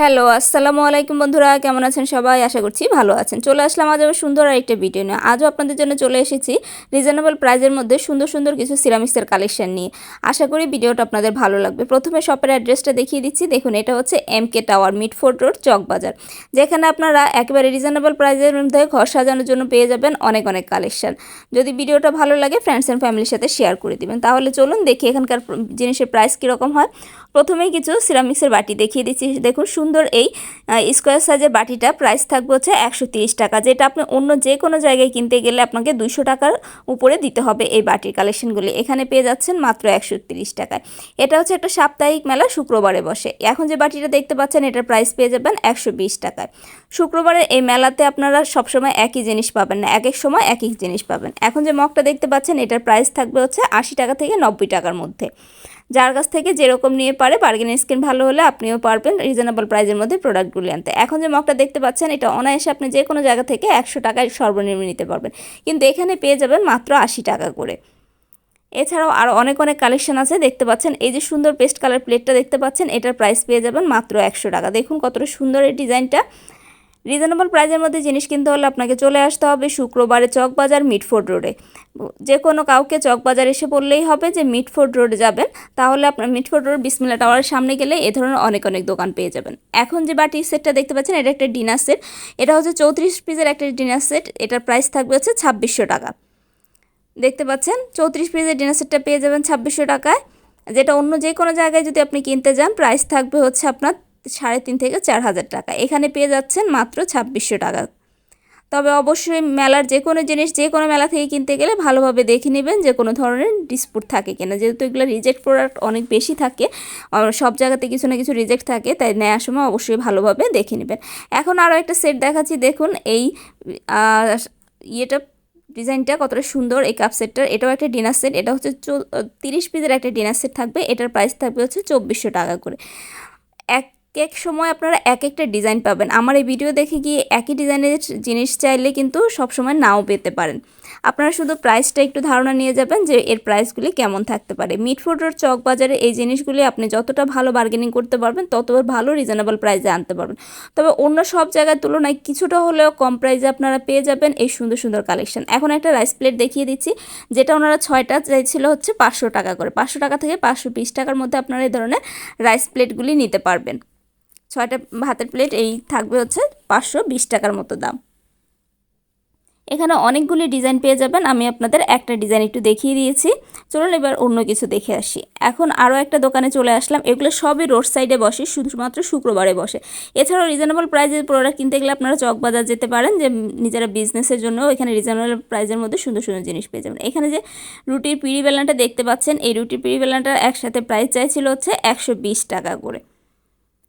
Hello, আসসালামু আলাইকুম বন্ধুরা, কেমন আছেন সবাই? আশা করছি ভালো আছেন। চলে আসলাম আজ আবার সুন্দর আরেকটা ভিডিও নিয়ে। আজও আপনাদের জন্য চলে এসেছি রিজনেবল প্রাইজের মধ্যে সুন্দর সুন্দর কিছু সিরামিক্সের কালেকশন নিয়ে। আশা করি ভিডিওটা আপনাদের ভালো লাগবে। প্রথমে শপের অ্যাড্রেসটা দেখিয়ে দিচ্ছি। দেখুন, এটা হচ্ছে M K tower Mitford road Chawkbazar. যেখানে আপনারা একেবারে রিজনেবল প্রাইজের মধ্যে ঘর সাজানোর জন্য পেয়ে যাবেন অনেক অনেক কালেকশন যদি ভিডিওটা ভালো লাগে ফ্রেন্ডস অ্যান্ড ফ্যামিলির সাথে শেয়ার করে দিবেন। তাহলে চলুন দেখি এখানকার জিনিসের প্রাইস কীরকম হয়। প্রথমেই কিছু সিরামিক্সের বাটি দেখিয়ে দিচ্ছি। দেখুন, সুন্দর এই স্কোয়ার সাইজের বাটিটা প্রাইস থাকবে হচ্ছে একশো টাকা, যেটা আপনি অন্য যে কোনো জায়গায় কিনতে গেলে আপনাকে দুশো টাকার উপরে দিতে হবে এই বাটির কালেকশনগুলি এখানে পেয়ে যাচ্ছেন মাত্র একশো টাকায়। এটা হচ্ছে একটা সাপ্তাহিক মেলা, শুক্রবারে বসে। এখন যে বাটিটা দেখতে পাচ্ছেন, এটার প্রাইস পেয়ে যাবেন একশো বিশ টাকায়। শুক্রবারের এই মেলাতে আপনারা সবসময় একই জিনিস পাবেন না, এক এক সময় এক এক জিনিস পাবেন। এখন যে মগটা দেখতে পাচ্ছেন, এটার প্রাইস থাকবে হচ্ছে আশি টাকা থেকে নব্বই টাকার মধ্যে। যার কাছ থেকে যেরকম নিয়ে পারে বার্গেন স্কিন ভালো হলে আপনিও পারবেন রিজনেবল প্রাইজের মধ্যে প্রোডাক্টগুলি আনতে। এখন যে মগটা দেখতে পাচ্ছেন, এটা অনায়াসে আপনি যে কোনো জায়গা থেকে একশো টাকায় সর্বনিম্ন নিতে পারবেন। কিন্তু এখানে পেয়ে যাবেন মাত্র আশি টাকা করে। এছাড়াও আরও অনেক অনেক কালেকশন আছে, দেখতে পাচ্ছেন। এই যে সুন্দর পেস্ট কালার প্লেটটা দেখতে পাচ্ছেন, এটার প্রাইস পেয়ে যাবেন মাত্র একশো টাকা। দেখুন কতটা সুন্দর এই ডিজাইনটা রিজনেবল প্রাইজের মধ্যে জিনিস কিনতে হলে আপনাকে চলে আসতে হবে শুক্রবারে চকবাজার মিটফোর্ড রোডে। যে কোনো কাউকে চকবাজার এসে বললেই হবে যে মিটফোর্ড রোডে যাবেন। তাহলে আপনার মিটফোর্ড রোড বিসমিল্লা টাওয়ারের সামনে গেলে এ ধরনের অনেক অনেক দোকান পেয়ে যাবেন। এখন যে বাটির সেটটা দেখতে পাচ্ছেন, এটা একটা ডিনার সেট। এটা হচ্ছে চৌত্রিশ পিসের একটা ডিনার সেট। এটার প্রাইস থাকবে হচ্ছে ছাব্বিশশো টাকা। দেখতে পাচ্ছেন, চৌত্রিশ পিসের ডিনার সেটটা পেয়ে যাবেন ছাব্বিশশো টাকায়। যেটা অন্য যে কোনো জায়গায় যদি আপনি কিনতে যান প্রাইস থাকবে হচ্ছে আপনার সাড়ে তিন থেকে চার হাজার টাকা। এখানে পেয়ে যাচ্ছেন মাত্র ছাব্বিশশো টাকা। তবে অবশ্যই মেলার যে কোনো জিনিস, যে কোনো মেলা থেকে কিনতে গেলে ভালোভাবে দেখে নেবেন যে কোনো ধরনের ডিসপুট থাকে কিনা। যেহেতু এগুলো রিজেক্ট প্রোডাক্ট অনেক বেশি থাকে সব জায়গাতে কিছু না কিছু রিজেক্ট থাকে, তাই নেওয়ার সময় অবশ্যই ভালোভাবে দেখে নেবেন। এখন আরও একটা সেট দেখাচ্ছি, দেখুন এই ইয়েটা, ডিজাইনটা কতটা সুন্দর এই কাপ সেটটার এটাও একটা ডিনার সেট এটা হচ্ছে তিরিশ পিসের একটা ডিনার সেট থাকবে। এটার প্রাইস থাকবে হচ্ছে চব্বিশশো টাকা করে। এক এক সময় আপনারা এক একটা ডিজাইন পাবেন। আমার এই ভিডিও দেখে গিয়ে একই ডিজাইনের জিনিস চাইলে কিন্তু সবসময় নাও পেতে পারেন। আপনারা শুধু প্রাইসটা একটু ধারণা নিয়ে যাবেন যে এর প্রাইসগুলি কেমন থাকতে পারে। মিটফুডের চক বাজারে এই জিনিসগুলি আপনি যতটা ভালো বার্গেনিং করতে পারবেন, ততবার ভালো রিজনেবল প্রাইসে আনতে পারবেন। তবে অন্য সব জায়গার তুলনায় কিছুটা হলেও কম প্রাইসে আপনারা পেয়ে যাবেন এই সুন্দর সুন্দর কালেকশন এখন একটা রাইস প্লেট দেখিয়ে দিচ্ছি, যেটা ওনারা ছয়টা চাইছিল হচ্ছে পাঁচশো টাকা করে। পাঁচশো টাকা থেকে পাঁচশো বিশ টাকার মধ্যে আপনারা এই ধরনের রাইস প্লেটগুলি নিতে পারবেন। ছয়টা ভাতের প্লেট, এই থাকবে হচ্ছে পাঁচশো বিশ টাকার মতো দাম। এখানে অনেকগুলি ডিজাইন পেয়ে যাবেন, আমি আপনাদের একটা ডিজাইন একটু দেখিয়ে দিয়েছি। চলুন এবার অন্য কিছু দেখে আসি। এখন আরও একটা দোকানে চলে আসলাম, এগুলো সবই রোড সাইডে বসে, শুধুমাত্র শুক্রবারে বসে। এছাড়াও রিজনেবল প্রাইজের প্রোডাক্ট কিনতে গেলে আপনারা চকবাজার যেতে পারেন, যে নিজেরা বিজনেসের জন্য এখানে রিজনেবল প্রাইজের মধ্যে সুন্দর সুন্দর জিনিস পেয়ে যাবেন। এখানে যে রুটির পিড়ি বেলানটা দেখতে পাচ্ছেন, এই রুটির পিড়ি বেলানটার একসাথে প্রাইস চাইছিল হচ্ছে একশো বিশ টাকা করে।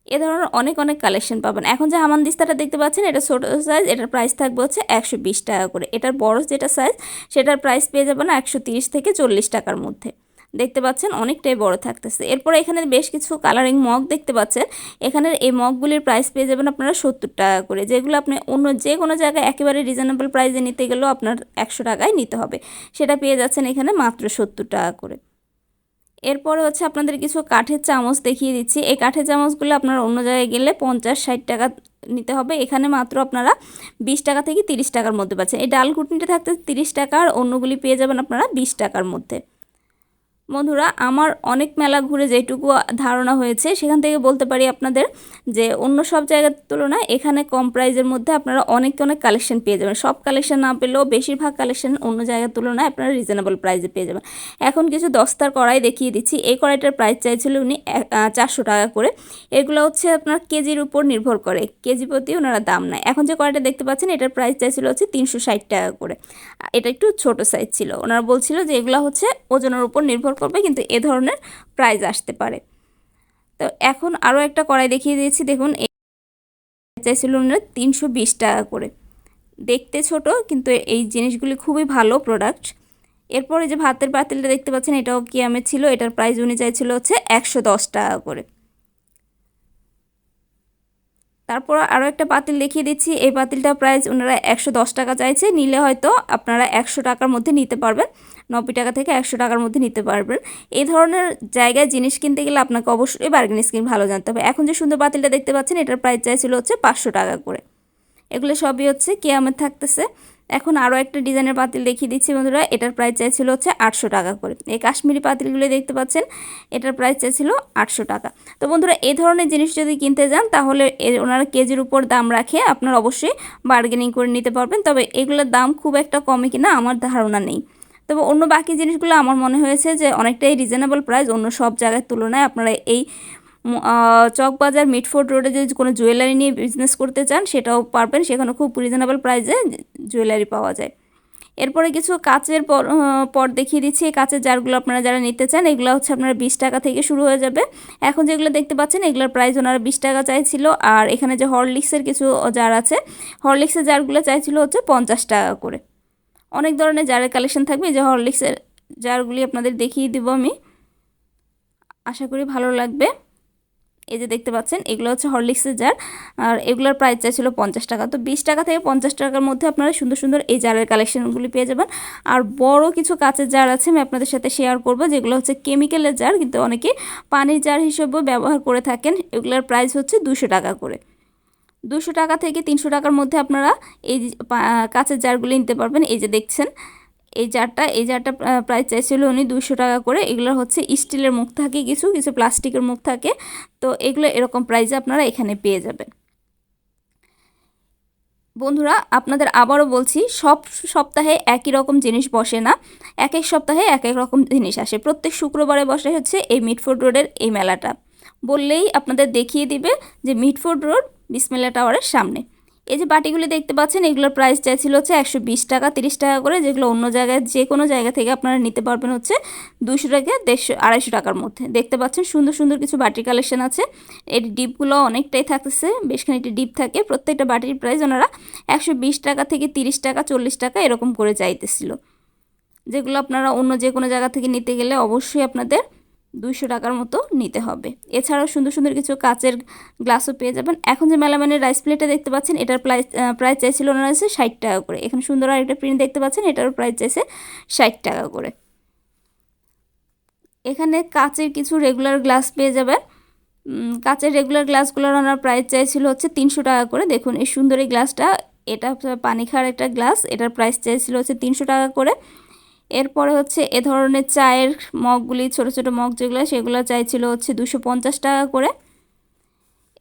এ ধরনের অনেক অনেক কালেকশন পাবেন। এখন যে হামানদিস্তাটা দেখতে পাচ্ছেন, এটা ছোটো সাইজ এটার প্রাইস থাকবে হচ্ছে একশো বিশ টাকা করে। এটার বড় যেটা সাইজ সেটার প্রাইস পেয়ে যাবেন একশো থেকে চল্লিশ টাকার মধ্যে। দেখতে পাচ্ছেন অনেকটাই বড় থাকতেছে। এরপরে এখানে বেশ কিছু কালারিং মগ দেখতে পাচ্ছেন। এখানের এই মগগুলির প্রাইস পেয়ে যাবেন আপনারা সত্তর টাকা করে। যেগুলো আপনি অন্য যে কোনো জায়গায় একেবারে রিজনেবল প্রাইসে নিতে গেলেও আপনার একশো টাকায় নিতে হবে। সেটা পেয়ে যাচ্ছেন এখানে মাত্র সত্তর টাকা করে। এরপরে হচ্ছে আপনাদের কিছু কাঠের চামচ দেখিয়ে দিচ্ছি। এই কাঠের চামচগুলো আপনারা অন্য জায়গায় গেলে পঞ্চাশ, ষাট টাকা নিতে হবে। এখানে মাত্র আপনারা বিশ টাকা থেকে তিরিশ টাকার মধ্যে পাচ্ছেন। এই ডাল কুটনিটা থাকতে তিরিশ টাকা আর অন্যগুলি পেয়ে যাবেন আপনারা বিশ টাকার মধ্যে। বন্ধুরা, আমার অনেক মেলা ঘুরে যেটুকু ধারণা হয়েছে, সেখান থেকে বলতে পারি আপনাদের যে অন্য সব জায়গার তুলনায় এখানে কম প্রাইজের মধ্যে আপনারা অনেক অনেক কালেকশন পেয়ে যাবেন। সব কালেকশন না পেলেও বেশিরভাগ কালেকশন অন্য জায়গার তুলনায় আপনারা রিজনেবল প্রাইজে পেয়ে যাবেন। এখন কিছু দস্তার কড়াই দেখিয়ে দিচ্ছি। এই কড়াইটার প্রাইস চাইছিল উনি চারশো টাকা করে। এগুলো হচ্ছে আপনার কেজির উপর নির্ভর করে। কেজি প্রতি ওনারা দাম নেয়। এখন যে কড়াইটা দেখতে পাচ্ছেন, এটার প্রাইস চাইছিল হচ্ছে তিনশো ষাট টাকা করে। এটা একটু ছোট সাইজ ছিল। ওনারা বলছিল যে এগুলো হচ্ছে ওজনের উপর নির্ভর করবে, কিন্তু এ ধরনের প্রাইজ আসতে পারে। তো এখন আরও একটা কড়াই দেখিয়ে দিয়েছি, দেখুন চাইছিল তিনশো বিশ টাকা করে। দেখতে ছোট, কিন্তু এই জিনিসগুলি খুবই ভালো প্রোডাক্ট এরপরে যে ভাতের পাতিলটা দেখতে পাচ্ছেন, এটাও কি আমি ছিল? এটার প্রাইস উনি চাইছিল হচ্ছে একশো দশ টাকা করে। তারপর আরও একটা পাতিল দেখিয়ে দিচ্ছি। এই পাতিলটা প্রাইস ওনারা একশো দশ টাকা চাইছে। নিলে হয়তো আপনারা একশো টাকার মধ্যে নিতে পারবেন। নব্বই টাকা থেকে একশো টাকার মধ্যে নিতে পারবেন। এই ধরনের জায়গায় জিনিস কিনতে গেলে আপনাকে অবশ্যই বার্গেনিং স্কিম ভালো জানতে হবে। এখন যে সুন্দর পাতিলটা দেখতে পাচ্ছেন, এটার প্রাইস চাইছিল হচ্ছে পাঁচশো টাকা করে। এগুলো সবই হচ্ছে কেয়ামের থাকতেছে। এখন আরও একটা ডিজাইনের পাতিল দেখিয়ে দিচ্ছি বন্ধুরা। এটার প্রাইস চাইছিল হচ্ছে আটশো টাকা করে। এই কাশ্মীরি পাতিলগুলো দেখতে পাচ্ছেন, এটার প্রাইস চাইছিল আটশো টাকা। তো বন্ধুরা এই ধরনের জিনিস যদি কিনতে যান, তাহলে ওনারা কেজির উপর দাম রাখে, আপনারা অবশ্যই বার্গেনিং করে নিতে পারবেন। তবে এগুলোর দাম খুব একটা কমে কিনা আমার ধারণা নেই। তবে অন্য বাকি জিনিসগুলো আমার মনে হয়েছে যে, অনেকটাই রিজনেবল প্রাইস অন্য সব জায়গার তুলনায় আপনারা এই চকবাজার মিটফোর্ড রোডে যদি কোনো জুয়েলারি নিয়ে বিজনেস করতে চান, সেটাও পারবেন। সেখানে খুব রিজনেবল প্রাইসে জুয়েলারি পাওয়া যায়। এরপরে কিছু কাচের পর পর দেখিয়ে দিচ্ছি। এই কাচের জারগুলো আপনারা যারা নিতে চান, এগুলো হচ্ছে আপনারা বিশ টাকা থেকে শুরু হয়ে যাবে। এখন যেগুলো দেখতে পাচ্ছেন, এগুলোর প্রাইস ওনারা বিশ টাকা চাইছিল। আর এখানে যে হরলিক্সের কিছু জার আছে, হরলিক্সের জারগুলো চাইছিল হচ্ছে পঞ্চাশ টাকা করে। অনেক ধরনের জারের কালেকশন থাকবে। যে হরলিক্সের জারগুলি আপনাদের দেখিয়ে দিব আমি। আশা করি ভালো লাগবে। এই যে দেখতে পাচ্ছেন, এগুলো হচ্ছে হরলিক্সের জার আর এগুলোর প্রাইস চাইছিল পঞ্চাশ টাকা। তো বিশ টাকা থেকে পঞ্চাশ টাকার মধ্যে আপনারা সুন্দর সুন্দর এই জারের কালেকশনগুলি পেয়ে যাবেন। আর বড় কিছু কাঁচের জার আছে, আমি আপনাদের সাথে শেয়ার করব, যেগুলো হচ্ছে কেমিক্যালের জার কিন্তু অনেকে পানির জার হিসেবেও ব্যবহার করে থাকেন। এগুলোর প্রাইস হচ্ছে দুশো টাকা করে। দুশো টাকা থেকে তিনশো টাকার মধ্যে আপনারা এই কাঁচের জারগুলি নিতে পারবেন। এই যে দেখছেন এই জারটা এই জারটা প্রাইস চাইছিল উনি দুশো টাকা করে। এগুলো হচ্ছে স্টিলের মুখ থাকে কিছু কিছু প্লাস্টিকের মুখ থাকে। তো এগুলো এরকম প্রাইসে আপনারা এখানে পেয়ে যাবেন। বন্ধুরা, আপনাদের আবারও বলছি, সব সপ্তাহে একই রকম জিনিস বসে না। এক এক সপ্তাহে এক এক রকম জিনিস আসে। প্রত্যেক শুক্রবারে বসে হচ্ছে এই মিটফোর্ড রোডের এই মেলাটা। বললেই আপনাদের দেখিয়ে দিবে যে মিটফোর্ড রোড বিসমেলা টাওয়ারের সামনে। এই যে বাটিগুলি দেখতে পাচ্ছেন, এগুলোর প্রাইস চাইছিল হচ্ছে একশো বিশ টাকা, তিরিশ টাকা করে, যেগুলো অন্য জায়গায় যে কোনো জায়গা থেকে আপনারা নিতে পারবেন হচ্ছে দুশো টাকা দেড়শো, আড়াইশো টাকার মধ্যে। দেখতে পাচ্ছেন সুন্দর সুন্দর কিছু বাটির কালেকশন আছে। এর ডিপগুলো অনেকটাই থাকতেছে, বেশ খানিকটা ডিপ থাকে। প্রত্যেকটা বাটির প্রাইস ওনারা একশো বিশ টাকা থেকে তিরিশ টাকা, চল্লিশ টাকা এরকম করে চাইতেছিল। যেগুলো আপনারা অন্য যে কোনো জায়গা থেকে নিতে গেলে অবশ্যই আপনাদের দুইশো টাকার মতো নিতে হবে। এছাড়াও সুন্দর সুন্দর কিছু কাচের গ্লাসও পেয়ে যাবেন। এখন যে মেলামানের রাইস প্লেটটা দেখতে পাচ্ছেন, এটার প্রাইস প্রাইস চাইছিল ওনারা হচ্ছে ষাট টাকা করে। এখানে সুন্দর আরেকটা প্রিন্ট দেখতে পাচ্ছেন, এটারও প্রাইস চাইছে ষাট টাকা করে। এখানে কাচের কিছু রেগুলার গ্লাস পেয়ে যাবেন। কাচের রেগুলার গ্লাসগুলোর ওনার প্রাইস চাইছিল হচ্ছে তিনশো টাকা করে। দেখুন, এই সুন্দর এই গ্লাসটা এটা পানি খাওয়ার একটা গ্লাস এটার প্রাইস চাইছিল হচ্ছে তিনশো টাকা করে। এরপরে হচ্ছে এ ধরনের চায়ের মগগুলি, ছোট ছোট মগ যেগুলো, সেগুলো চাইছিল হচ্ছে দুশো পঞ্চাশ টাকা করে।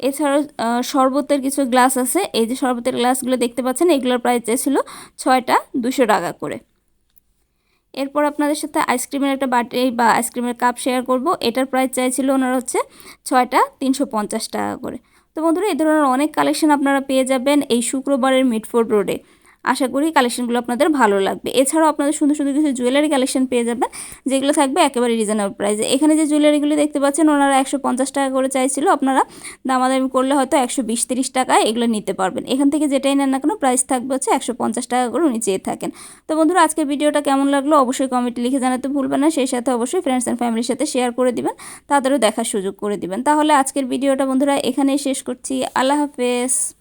এছাড়াও শরবতের কিছু গ্লাস আছে। এই যে শরবতের গ্লাসগুলো দেখতে পাচ্ছেন, এগুলোর প্রাইস চাইছিল ছয়টা দুশো টাকা করে। এরপর আপনাদের সাথে আইসক্রিমের একটা বাটি বা আইসক্রিমের কাপ শেয়ার করব। এটার প্রাইস চাইছিল ওনার হচ্ছে ছয়টা তিনশো পঞ্চাশ টাকা করে। তো বন্ধুরা এই ধরনের অনেক কালেকশন আপনারা পেয়ে যাবেন এই শুক্রবারের মিটফোর্ড রোডে আশা করি কালেকশনগুলো আপনাদের ভালো লাগবে। এছাড়াও আপনাদের সুন্দর সুন্দর কিছু জুয়েলারি কালেকশন পেয়ে যাবেন, যেগুলো থাকবে একেবারে রিজনেবল প্রাইসে এখানে যে জুয়েলারিগুলো দেখতে পাচ্ছেন, ওনারা একশো পঞ্চাশ টাকা করে চাইছিল। আপনারা দামাদামি করলে হয়তো একশো বিশ তিরিশ টাকায় এগুলো নিতে পারবেন। এখান থেকে যেটাই নেন না কেন প্রাইস থাকবে হচ্ছে একশো পঞ্চাশ টাকা করে উনি চেয়ে থাকেন। তো বন্ধুরা, আজকের ভিডিওটা কেমন লাগল অবশ্যই কমেন্টে লিখে জানাতে ভুলবেন না। সেই সাথে অবশ্যই ফ্রেন্ডস অ্যান্ড ফ্যামিলির সাথে শেয়ার করে দিবেন, তাদেরও দেখার সুযোগ করে দিবেন। তাহলে আজকের ভিডিওটা বন্ধুরা, এখানেই শেষ করছি। আল্লাহ হাফেজ।